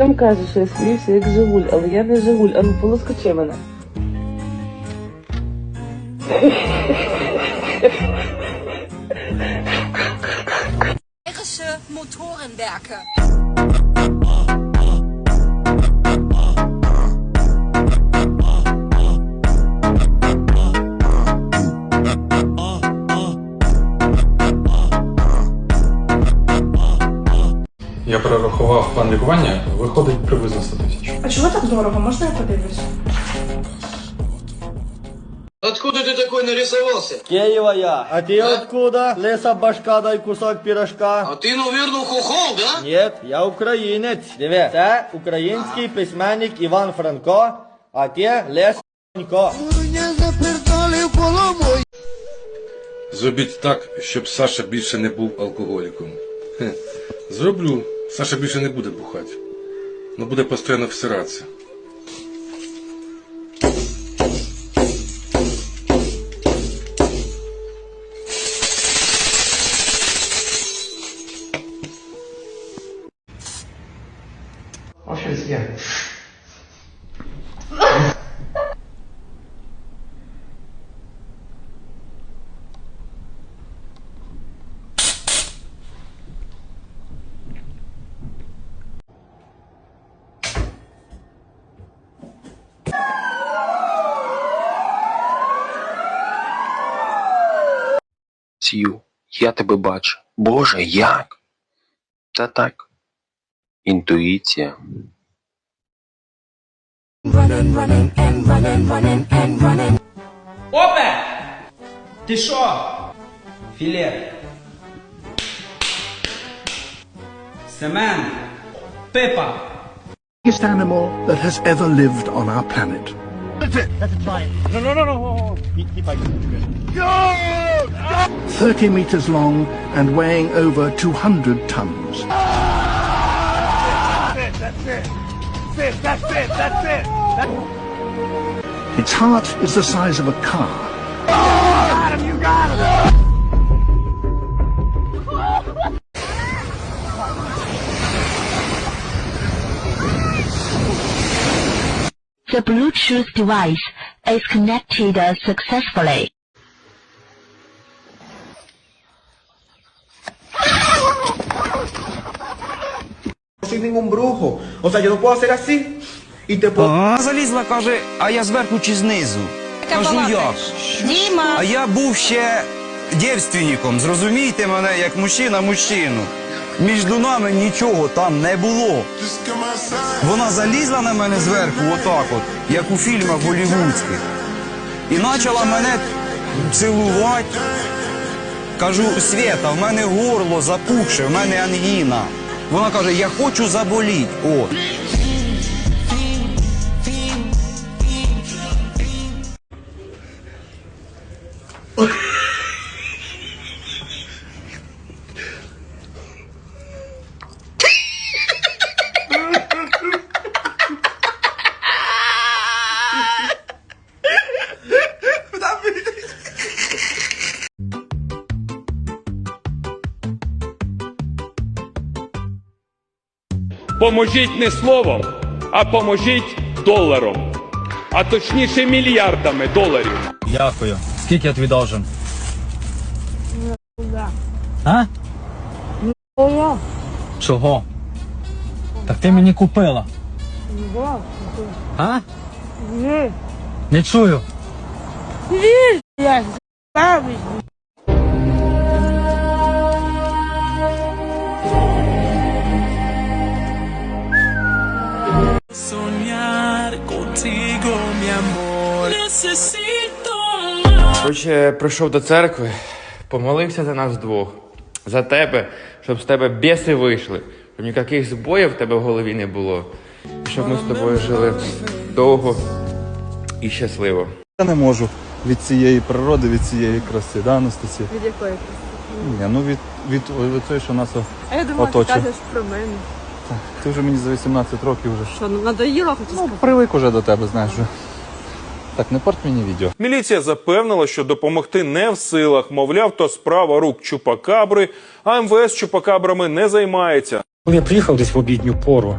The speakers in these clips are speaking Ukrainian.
Там каже, що я сміюся як Жигуль, але я не Жигуль, а ну полоскочи мене. Elektrische Motorenwerke. Я перерахував план лікування, виходить приблизно 100 тисяч. А чого так дорого? Можна я подивлюсь? Откуда ты такой нарисовался? Киева я. А ты откуда? Леса башка дай кусок пирожка. А ты, наверное, хохол, да? Ні, я українець. Диви, це український письменник Іван Франко, а ти Лес Франко. Зробіть так, щоб Саша більше не був алкоголіком. Хе. Зроблю, Саша більше не буде бухати. але буде постійно всиратися. Сью, я тебе бачу. Боже, як? Та так. Інтуїція. Опе! Ти що? Філе. Семен. Пипа. biggest animal that has ever lived on our planet. 30 meters long and weighing over 200 tons. That's it, that's it, that's it, that's it, that's it. Its heart is the size of a car. You got him, you got him! The Bluetooth device is connected successfully. Sin ningún brujo. O sea, yo no puedo hacer así. Y te puedo... А, залізла, каже, а я зверху чи знизу? Кажу, як? Дима! А я був ще дівственником, зрозумійте мене, як мужчина мужчину. Між нами нічого там не було. Вона залізла на мене зверху, отак от, як у фільмах голівудських. І почала мене цілувати. Кажу, Света, в мене горло запухше, в мене ангіна. Вона каже, я хочу заболіть. О. Поможіть не словом, а поможіть доларом. А точніше мільярдами доларів. Дякую. Скільки я тобі должен? А? Чого? Так ти мені купила. А? Не чую. Короче, прийшов до церкви, помолився за нас двох, за тебе, щоб з тебе біси вийшли, щоб ніяких збоїв в тебе в голові не було. І щоб ми з тобою жили довго і щасливо. Я не можу від цієї природи, від цієї краси, да, Анастасія? Від якої краси? Ні, ну від, від, від цієї, що нас о- А я думала, ти оточує. кажеш про мене. Ти вже мені за 18 років вже. Що, ну надоїло хочу Ну, сказати? привик уже до тебе, знаєш. Так, не порт мені відео. Міліція запевнила, що допомогти не в силах, мовляв, то справа рук Чупакабри, а МВС Чупакабрами не займається. Коли я приїхав десь в обідню пору,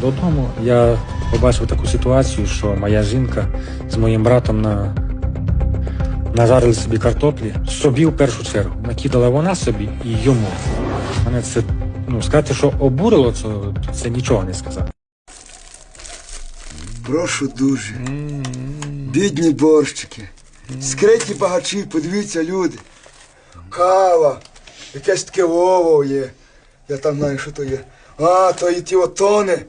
додому, я побачив таку ситуацію, що моя жінка з моїм братом на... нажарили собі картоплі, собі в першу чергу. Накидала вона собі і йому. Мене це, ну, сказати, що обурило, це, це нічого не сказати. Прошу дуже. Бідні борщики. Скриті багачі, подивіться, люди. Кава. Якесь таке ово є. Я там знаю, що то є. А, то і ті отони.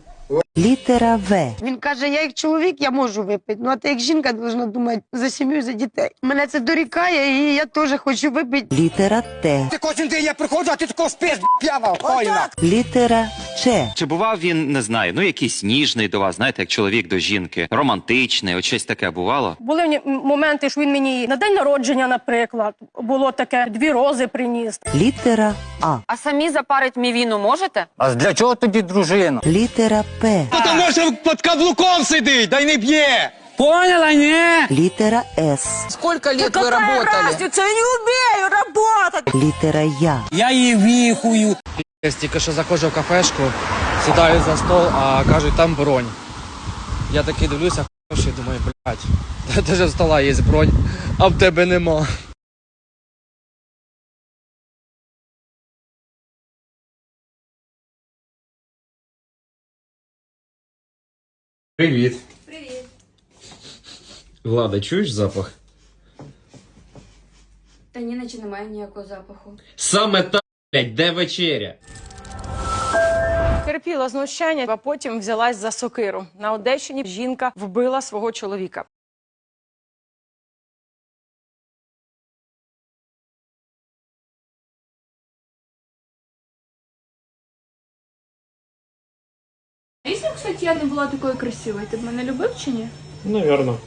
Літера В. Він каже, я як чоловік, я можу випити. Ну а ти як жінка повинна думати за сім'ю, за дітей. Мене це дорікає, і я теж хочу випити. Літера Т. Ти кожен день я приходжу, а ти такого спиш, п'ява, хойна. Літера Ч. Чи бував він, не знаю, ну якийсь ніжний до вас, знаєте, як чоловік до жінки, романтичний, от щось таке бувало? Були м- моменти, що він мені на день народження, наприклад, було таке, дві рози приніс. Літера А. А самі запарить мівіну можете? А для чого тоді дружина? Літера П. Тому що під каблуком сидить, дай не б'є. Поняла, ні? Літера С. Сколько лет ви работали? Це не вмію працювати! Літера Я. Я її віхую. Я тільки що заходжу в кафешку, сідаю за стол, а кажуть, там бронь. Я такий дивлюся, хороший, думаю, блядь, даже в стола є бронь, а в тебе нема. Привіт. Влада, чуєш запах? Та ні, наче немає ніякого запаху. Саме та, блядь, де вечеря? Терпіла знущання, а потім взялась за сокиру. На Одещині жінка вбила свого чоловіка. Дійсно, кстати, я не була такою красивою. Ти б мене любив чи ні? Навірно.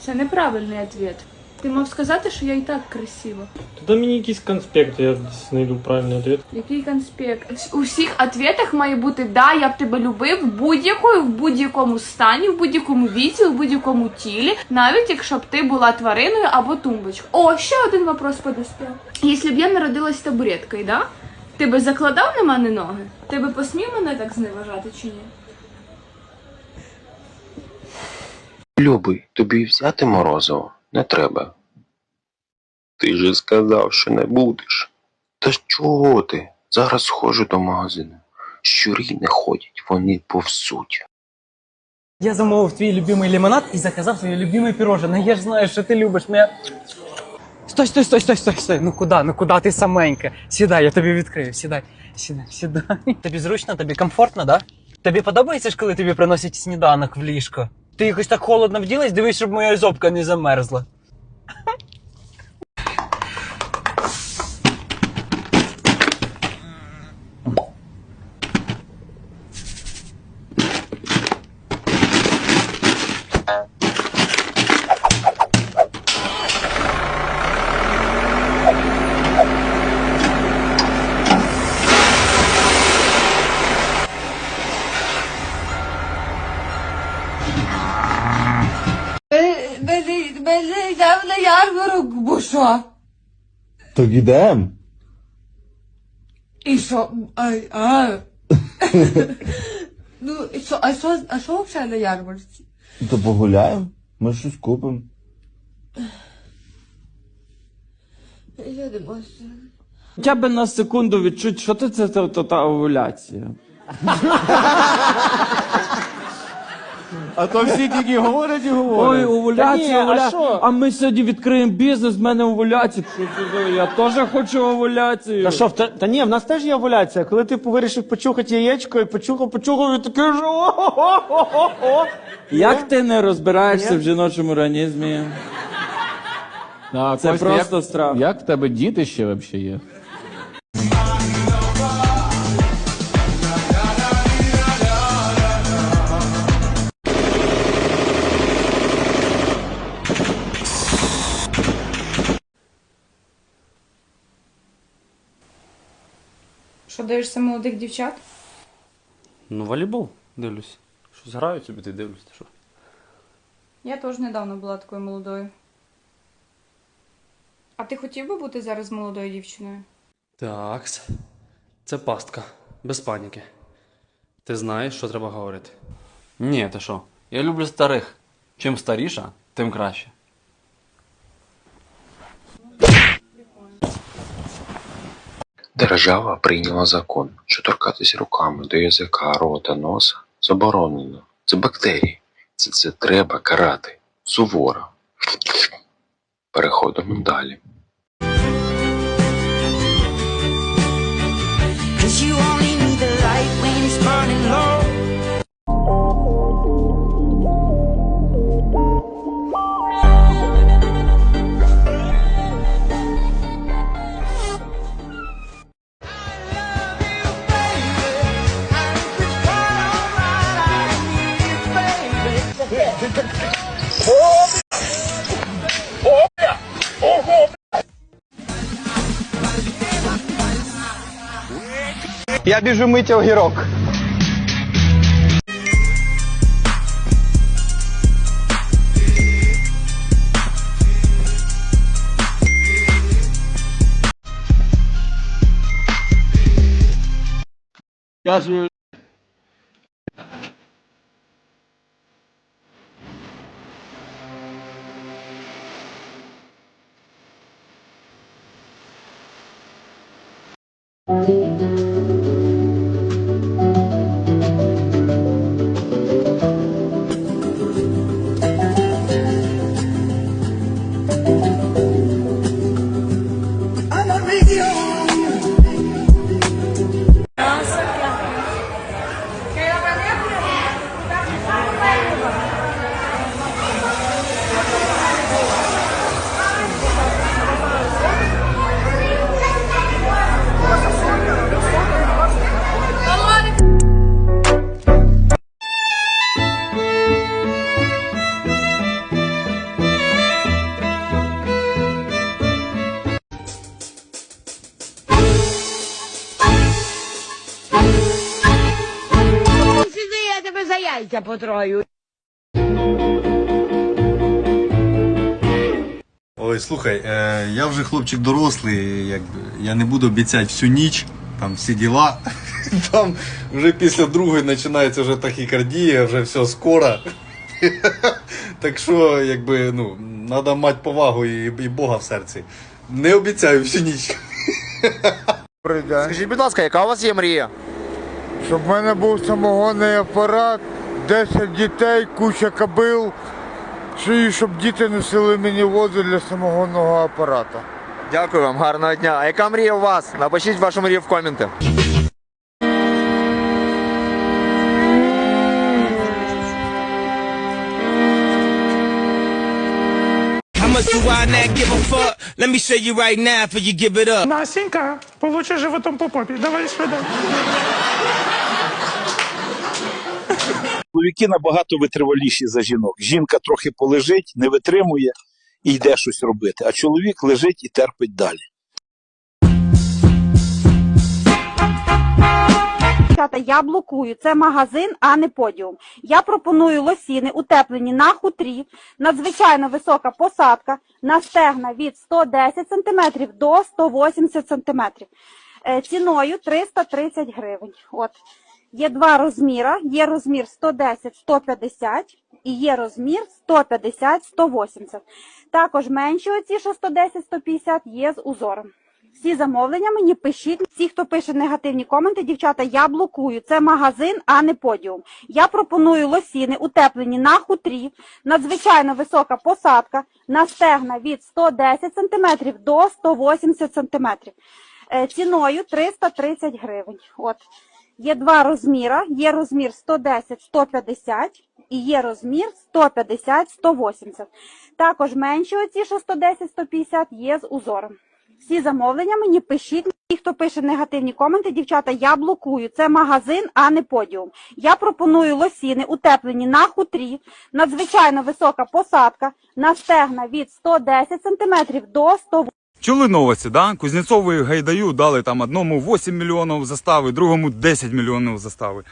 Це неправильний відповідь. Ти мав сказати, що я і так красива. Тоді мені якийсь конспект, я знайду правильний відповідь. Який конспект? У всіх відповідях має бути да, я б тебе любив будь-якою, в будь-якому стані, в будь-якому віці, в будь-якому тілі, навіть якщо б ти була твариною або тумбочкою. О, ще один вопрос подоспів. Якщо б я народилась табуреткою, да? Ти би закладав на мене ноги? Ти би посмів мене так зневажати чи ні? Любий, тобі взяти морозиво не треба. Ти же сказав, що не будеш. Та чого ти? Зараз схожу до магазину. Щурі не ходять, вони повсуть. Я замовив твій любимий лимонад і заказав твоє любиме пирожне. Я ж знаю, що ти любиш мене. Стой, стой, стой, стой, стой, стой. Ну куди, ну куди ти саменька? Сідай, я тобі відкрию. Сідай, сідай, сідай. Тобі зручно, тобі комфортно, да? Тобі подобається ж, коли тобі приносять сніданок в ліжко? Ти якось так холодно вділась, дивись, щоб моя зобка не замерзла. Так ідем. І що? А, а. ну, і що, а що, а що взагалі на ярмарці? То погуляємо, ми щось купимо. Я не можу. Хоча б на секунду відчуть, що ти це та, та, та овуляція. А то всі тільки говорять і говорять. Ой, овуляція, Та ні, а овуляція. що? А ми сьогодні відкриємо бізнес, в мене овуляція. Що це за- Я теж хочу овуляцію. Та що, та, та ні, в нас теж є овуляція. Коли ти вирішив почухати яєчко і почухав, почухав, і такий же о-хо-хо-хо-хо. Як ти не розбираєшся в жіночому організмі? Це просто страх. Як в тебе діти ще взагалі є? Що дивишся молодих дівчат? Ну, волейбол дивлюсь. Щось грають собі, ти дивлюсь. Що? Я теж недавно була такою молодою. А ти хотів би бути зараз молодою дівчиною? Так, це пастка. Без паніки. Ти знаєш, що треба говорити? Ні, ти що? Я люблю старих. Чим старіша, тим краще. Держава прийняла закон, що торкатись руками до язика, рота, носа заборонено. Це бактерії. Це, це треба карати. Суворо. Переходимо далі. Cause you only біжу мити огірок. Дякую. Слухай, е, я вже хлопчик дорослий, якби я не буду обіцяти всю ніч, там всі діла. Там вже після другої починається вже тахікардія, вже все скоро. Так що, якби, ну, треба мати повагу і, і Бога в серці. Не обіцяю всю ніч. Скажіть, будь ласка, яка у вас є мрія? Щоб в мене був самогонний апарат, 10 дітей, куча кабил, і щоб діти носили мені воду для самогонного апарата. Дякую вам, гарного дня. А яка мрія у вас? Напишіть вашу мрію в коменти. Do I not give a fuck? Let me show you right now for you give it up. Насенька, получи животом по попі. Давай сюди. Чоловіки набагато витриваліші за жінок. Жінка трохи полежить, не витримує і йде щось робити. А чоловік лежить і терпить далі. Я блокую. Це магазин, а не подіум. Я пропоную лосіни утеплені на хутрі, надзвичайно висока посадка, на стегна від 110 см до 180 см. Е, Ціною 330 гривень. От. Є два розміри. Є розмір 110-150 і є розмір 150-180. Також менші оці, що 110-150, є з узором. Всі замовлення мені пишіть. Всі, хто пише негативні коменти, дівчата, я блокую. Це магазин, а не подіум. Я пропоную лосіни утеплені на хутрі, надзвичайно висока посадка, на стегна від 110 см до 180 см. Е, Ціною 330 гривень. От. Є два розміри. Є розмір 110-150 і є розмір 150-180. Також менші оці, що 110-150, є з узором. Всі замовлення мені пишіть. Ті, хто пише негативні коменти, дівчата, я блокую. Це магазин, а не подіум. Я пропоную лосіни утеплені на хутрі, надзвичайно висока посадка, на стегна від 110 см до 100 Чули новості, да? Кузнєцову і Гайдаю дали там одному 8 мільйонів застави, другому 10 мільйонів застави.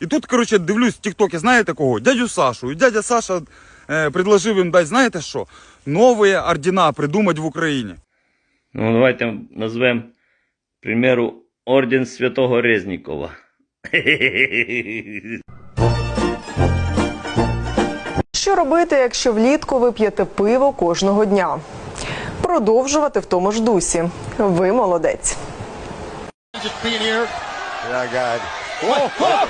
І тут, коротше, дивлюсь в Тіктокі, знаєте кого? Дядю Сашу. І дядя Саша е, предложив їм дати, знаєте що? Нові ордена придумати в Україні. Ну, давайте назвемо, к примеру, Орден Святого Резнікова. Що робити, якщо влітку ви п'єте пиво кожного дня? Продовжувати в тому ж дусі. Ви молодець. Yeah, God. Oh, oh,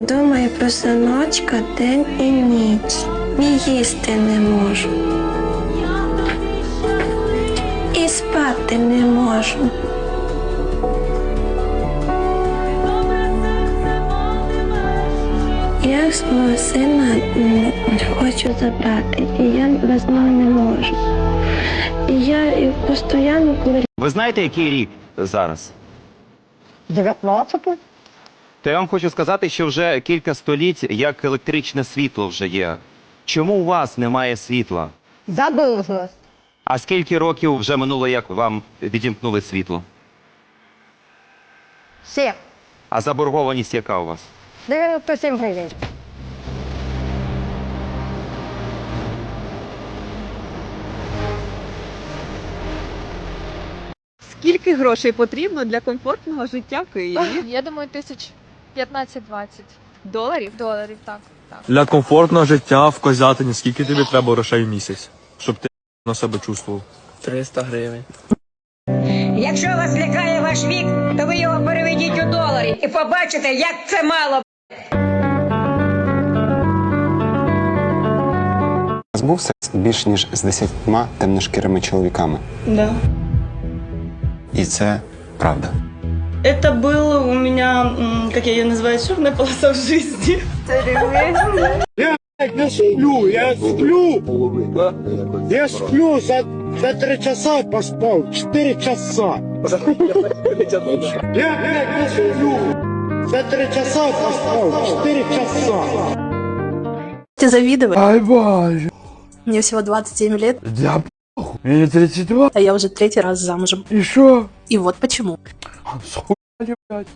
Думаю про синочка день і ніч. І їсти не можу. І спати не можу. Я свого сина хочу забрати, і я без нього не можу. І я і постійно, коли Ви знаєте, який рік зараз? 19 То я вам хочу сказати, що вже кілька століть як електричне світло вже є. Чому у вас немає світла? Задовженість. А скільки років вже минуло, як вам відімкнули світло? Сім. А заборгованість яка у вас? 97 гривень. Скільки грошей потрібно для комфортного життя в Києві? Я думаю, тисяч 15-20 доларів. Доларів, так. так. Для комфортного життя в Козятині скільки тобі треба грошей в місяць, щоб ти на себе чувствував? 300 гривень. Якщо вас лякає ваш вік, то ви його переведіть у доларі і побачите, як це мало. Був секс більш ніж з десятьма темношкірими чоловіками. Да. І це правда. Это был у меня, как я ее называю, черная полоса в жизни. Я не сплю, я сплю. Я сплю за, за три часа поспал, четыре часа. Я, блядь, не сплю. За три часа поспал, четыре часа. Ты завидовать? Ай, боже. Мне всего 27 лет, Да Мне 32. а я уже третий раз замужем. И что? И вот почему. Схуяли, блядь.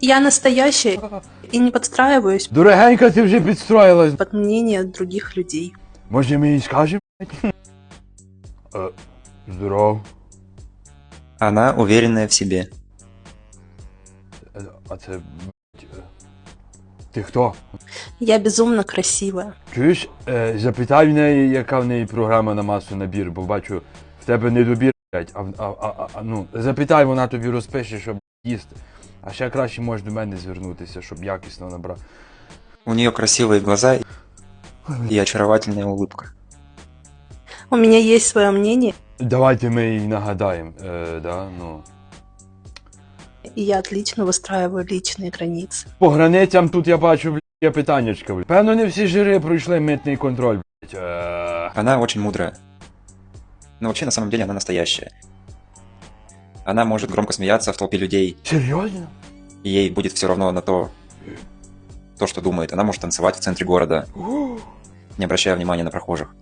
Я настоящая и не подстраиваюсь Дорогенька, ти вже підстроїлась. под мнение других людей. Може, ми їй скажемо? блядь? Е, Здоров. Она уверенная в себе. Е, А це. блядь, е, Ти хто? Я безумно красивая. Чуєш, е, запитай в неї, яка в неї програма на масу набір, бо бачу, в тебе недобір, блядь, а, а, а, а, ну, запитай, вона тобі розпише, щоб їсти. А ще краще можеш до мене звернутися, щоб якісно набрати. У нее красивые глаза и очаровательная улыбка. У меня есть свое мнение, Давайте ми їй нагадаємо, е, да, ну. и я отлично выстраиваю личные границы. По границям тут я бачу, блядь, є питаннячка, блядь. Певно, не всі жири пройшли митний контроль, блядь. Е, Она очень мудрая. Но вообще, на самом деле, она настоящая. Она может громко смеяться в толпе людей. Серьезно? И ей будет все равно на то, то, что думает. Она может танцевать в центре города, не обращая внимания на прохожих.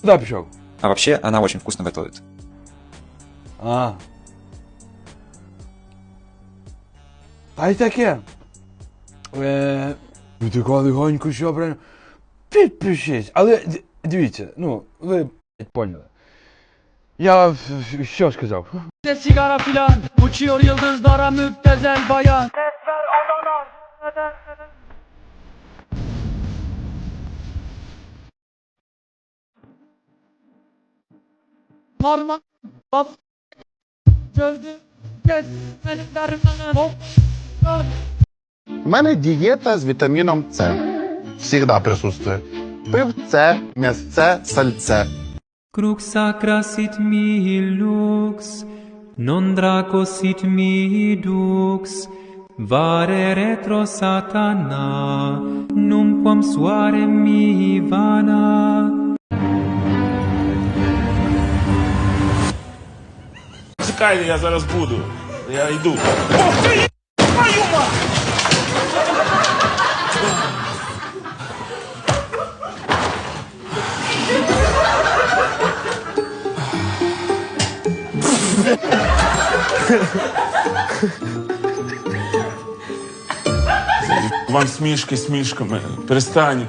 Куда пішов? А вообще, она очень вкусно готовит. А. Та й таке. Е, ви така легонько, що правильно. Підпишись. Але д- дивіться, ну, ви блядь, поняли. Я в- в- що сказав? De sigara filan Uçuyor yıldızlara müptezel bayan Parmak Bab Gözlü Göz Benim dermanım Hop Göz У мене дієта з вітаміном С. Всігда присутствує. Пивце, м'ясце, сальце. Sit mihi lux, non draco sit mihi dux, vare retro satana, numquam suare mihi vana. Чекай, я зараз буду. Я йду. Ох ти! твою мать! Вам смішки смішками. Перестань.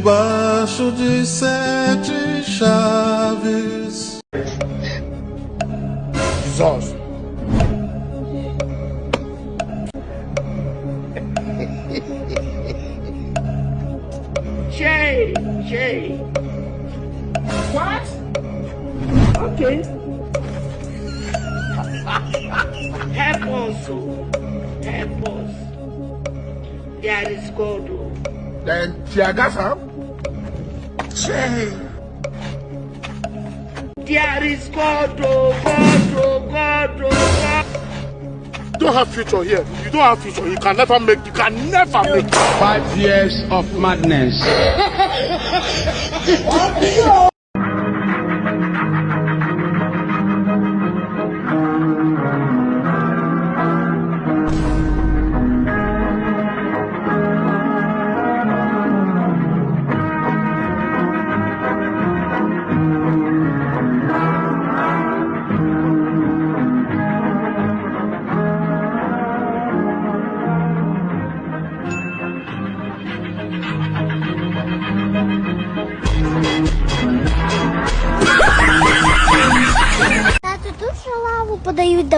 Debaixo de sete chaves. Zós. Jay, Jay. What? Okay. Oh. help us. There is oh. Then Tiagasa. Jay. There is God, oh, God, oh, God, oh, God. You don't have future here. You don't have future. You can never make. You can never make. Five years of madness.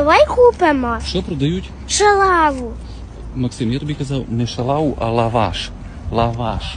давай купимо. Що продають? Шалаву. Максим, я тобі казав не шалау, а лаваш. Лаваш.